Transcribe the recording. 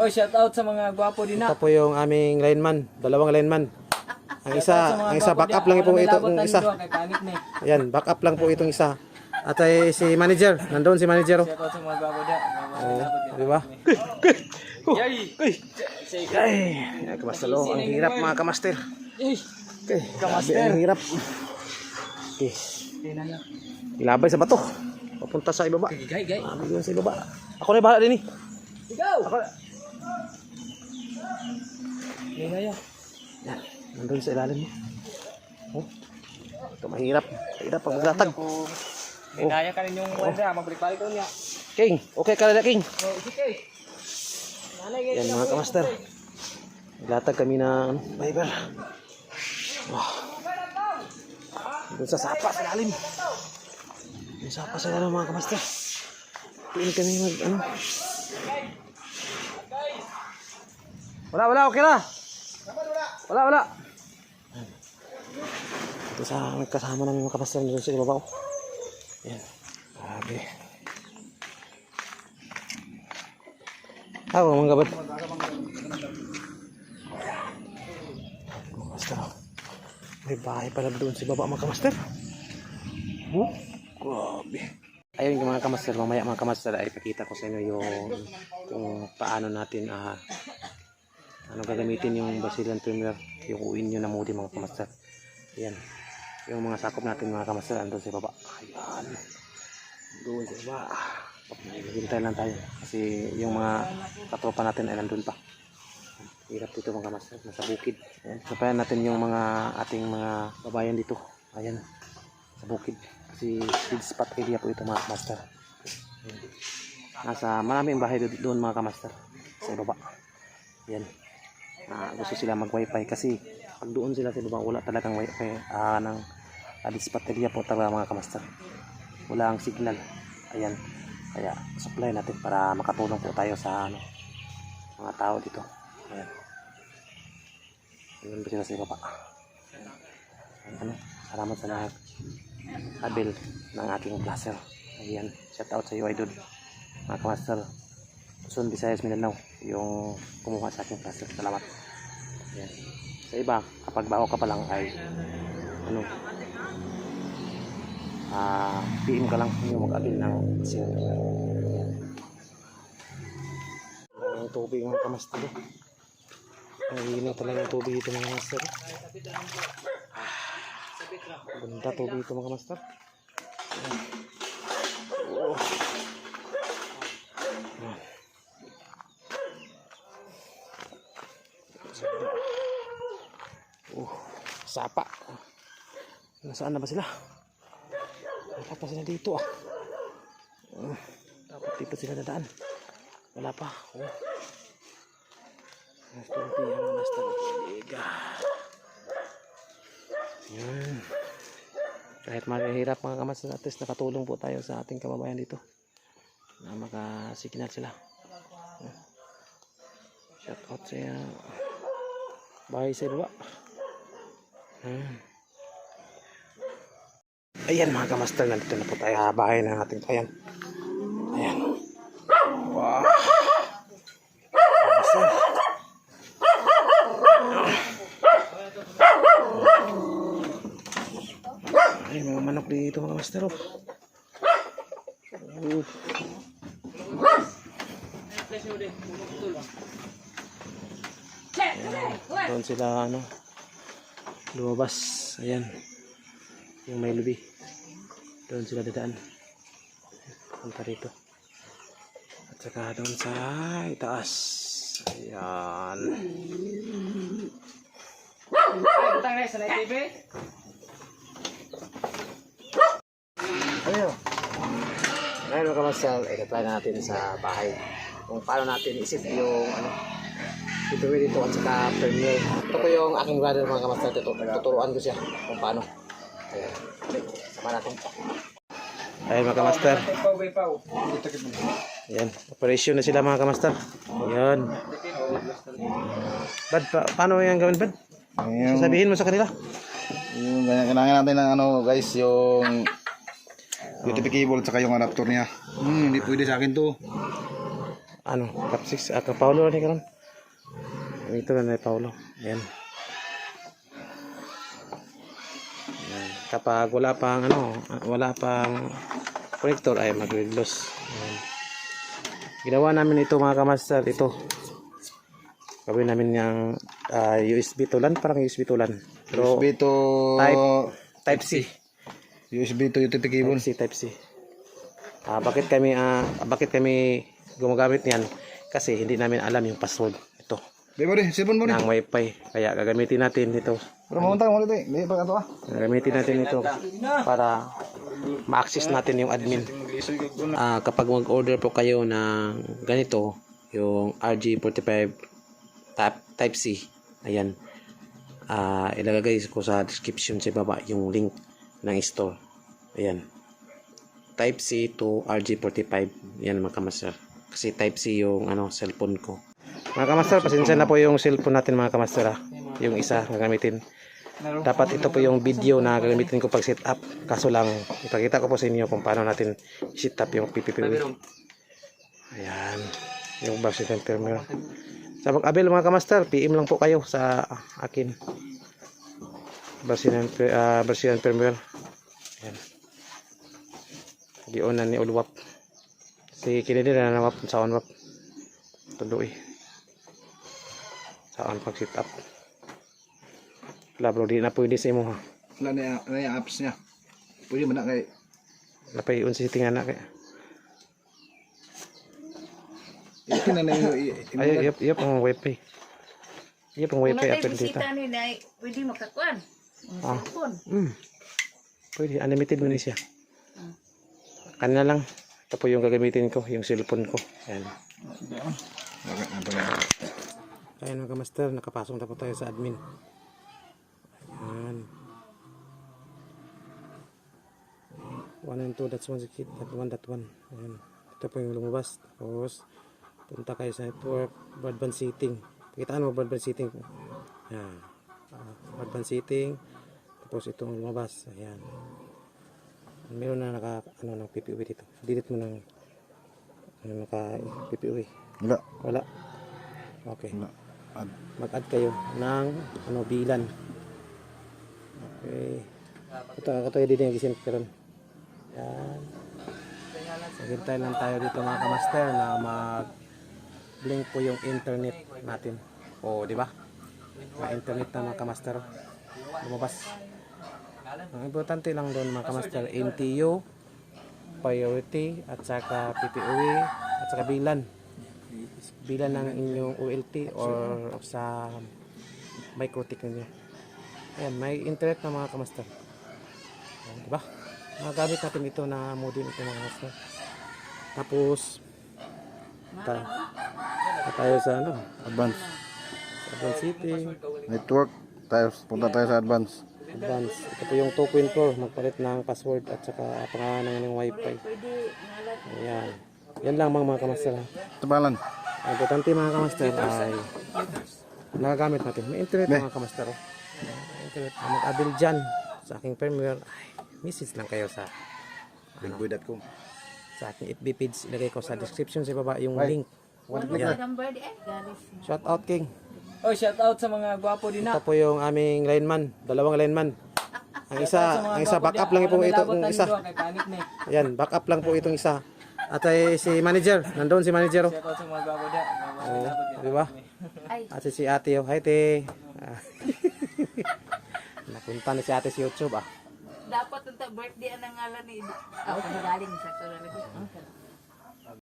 Oh, shout out sa mga gwapo din Ito na. po yung aming lineman, dalawang lineman. Ang isa, ang isa back up lang po ito, ang isa. Ayan, back up lang po itong isa. At ay si manager, nandoon si manager. oh. Shout out sa mga gwapo nalabot dyan. Di ba? Yay! Ay, oh, ang hirap mga kamaster. Okay, Kamaster. ang hirap. Okay, ilabay sa bato. Papunta sa ibaba. Gay, gay. Doon sa ibaba. Ako na bahala din eh. Ikaw! Ako na. Tingnan niya. Yan, nandun sa ilalim mo. Oh, ito mahirap. Mahirap pag maglatag. Kung Hinaya ka rin yung wala, magbalik-balik ko niya. King, okay ka na King. Oh. Nanay, Yan mga kamaster. Naglatag kami ng fiber. Wow. Doon sa sapa sa lalim. Doon sa sapa sa lalim mga kamaster. Doon kami mag ano. Wala, wala, okay na. Wala, wala. Ito sa kasama namin mga kamaster doon sa ibabaw. Yan. Grabe. Ah, mga gabat. Master. May bahay pala doon sa baba mga kamaster. Oh, grabe. Ayun mga kamaster, mamaya mga kamaster ay pakita ko sa inyo yung kung paano natin ah ano gagamitin yung Brazilian Premier yung uin nyo na moody mga kamaster. Yan. Yung mga sakop natin mga kamaster andun sa baba. Ayan. Doon sa baba. Hintay lang tayo kasi yung mga katropa natin ay nandun pa. Hirap dito mga master, nasa bukid. Ayan. Sabayan natin yung mga ating mga babayan dito. Ayan, sa bukid. Kasi feed spot area po ito mga master. Ayan. Nasa maraming bahay do- doon mga kamaster sa baba. Yan. Ah, gusto sila mag wifi kasi pag doon sila sa wala talagang wifi ah, ng uh, spot area po talaga mga kamaster. Wala ang signal. Ayan. Kaya supply natin para makatulong po tayo sa ano, mga tao dito. Ayan. Ayan ba sila sa baba? Ayan, ano? Salamat sa lahat. Abil ng aking blaster. Ayan. Shout out sa iyo, idol. Mga kamaster. Luzon, Visayas, Mindanao. Yung kumuha sa aking blaster. Salamat. Ayan. Sa iba, kapag bago ka pa lang ay ano, ah PM ka lang yung mag-abil ng SIM. Ang tubig mga kamaster. Ang hina talaga yung tubig dito mga kamaster. Ganda tubig dito mga kamaster. Oh. Ayan. Oh, sapa. Nasaan na ba sila? Wala pa sila dito ah. Uh, dapat dito sila dadaan. Wala pa. Oh. Master Pia, Master Liga. Yan. Kahit mahirap mga kamas, at least nakatulong po tayo sa ating kababayan dito. Na makasignal sila. Yan. Shout out sa bahay sa baba. Yan. Ayan mga kamaster, nandito na po tayo sa bahay ng ating bayan. Ayan. Wow. Kamaster. Ay, mga manok dito mga kamaster. Oh. Oh. Ayan. Doon sila ano lumabas. Ayan. Yung may lubi. Doon sila dadaan. Punta rito. At saka doon sa itaas. Ayan. Ay, utang na sa TV. Ano? Ngayon mga kamasal, i-apply na natin sa bahay kung paano natin isip yung ano, dito dito at saka premiere. Ito po yung aking brother mga kamasal, Tutu tuturuan ko siya kung paano. Ayan. Sama natin. Ayun mga kamaster. Ayan. Operation na sila mga kamaster. Ayan. Bad, pa paano yung gawin bad? Yung, Sabihin mo sa kanila. yung ganyan, kailangan natin ng ano guys, yung UTP cable at saka yung adapter niya. Hmm, hindi pwede sa akin to. ano, Cap 6, ah, Paulo ni karon. Ito na ni Paulo. Ayan. Kapag wala pang ano, wala pang connector ay mag-loss. Ayan. Ginawa namin ito mga kamaster, ito. Gawin namin yung ah, USB tulan, parang USB tulan. Pero USB to Type- Type C. USB to UTP cable. Type C, Type C. Ah, bakit kami ah, bakit kami gumagamit niyan? Kasi hindi namin alam yung password ito Di ba di, cellphone mo di. ng wifi. Kaya gagamitin natin dito. Pero mamunta mo dito eh. Di pa kanto ah. Gagamitin natin ito para ma-access natin yung admin. Ah, kapag mag-order po kayo ng ganito, yung RG45 type, type C, ayan. Ah, ilalagay ko sa description sa baba yung link ng store. Ayan. Type C to RG45. Yan mga kamaster. Kasi type C yung ano, cellphone ko. Mga kamaster, pasensya na po yung cellphone natin mga kamaster ah. Yung isa na gamitin. Dapat ito po yung video na gagamitin ko pag set up. Kaso lang, ipakita ko po sa inyo kung paano natin set up yung PPPW. Ayan. Yung version and firmware. Sa pag-abil mga kamaster, PM lang po kayo sa akin. Ah, version and firmware. Ayan. Di-on na ni Ulwap. Si Kennedy na nawap sa onwap. Tuloy. Sa on pag set up. Wala bro, di na pwede sa imo ha. Wala na yung- na yung apps niya. Pwede mo na kay Napay un si tingnan na kay. Ito na na yung Ay, yep, yep, ang wifi. Yep, ang wifi Kung apel natin dito. bisita ni Nay, pwede makakuan. Ang Ah. cellphone. Hmm. Pwede, unlimited mo ni siya. Kanina lang. Ito po yung gagamitin ko, yung cellphone ko. Ayan. Ba? Ayan mga master, nakapasok na po tayo sa admin. Ayan. 1 and 2, that's 1 kit, that 1, that 1. Ayan. Ito po yung lumabas. Tapos, punta kayo sa network, broadband setting. Pakitaan mo broadband setting. Ayan. Ah, broadband setting. Tapos itong lumabas. Ayan. Meron na naka, ano, ng PPUwi dito. Delete mo ng, ano, naka PPUwi. Wala. Wala. Okay Wala. Mag-add kayo ng ano bilan. Okay. Ito ako tayo din yung gisim karon. Yan. Maghintay lang tayo dito mga kamaster na mag blink po yung internet natin. O, di ba? May internet na mga kamaster. Lumabas. Ang importante lang doon mga kamaster, MTU, priority, at saka PPOE, at saka bilan bilan ng inyong OLT or sa microtik ninyo. Ayan, may internet na mga kamaster. Ayan, diba? Magagamit natin ito na modem ito mga kamaster. Tapos, ta tayo sa ano, Advance. advanced setting, Network. Tayo, punta tayo sa advance. advanced. Ito po yung 2.4, magpalit ng password at saka pangalan ng wifi. Ayan. Yan lang mga, mga kamaster. Tabalan. Ang importante mga kamaster ay nagagamit natin. May internet mga kamaster. oh. Internet. Ang mag-abil dyan sa aking firmware, ay, message lang kayo sa Bigboy.com. sa aking FB page. Ilagay ko sa description sa baba yung link. Ano? Galis. Shout out King. Oh, shout out sa mga gwapo din na. Ito po yung aming lineman. Dalawang lineman. Ang isa, ang isa backup lang po ito, yung isa. Yan, backup lang po itong isa. At ay si manager, nandoon si manager. oh. Shout out sa mga gwapo din. Oh, di ba? Ay, At si ate, oh, hi te. Ah. Napunta na si ate sa YouTube ah. dapat ang ta- birthday ang ngalan ni Ah, oh, galing sa ko rin.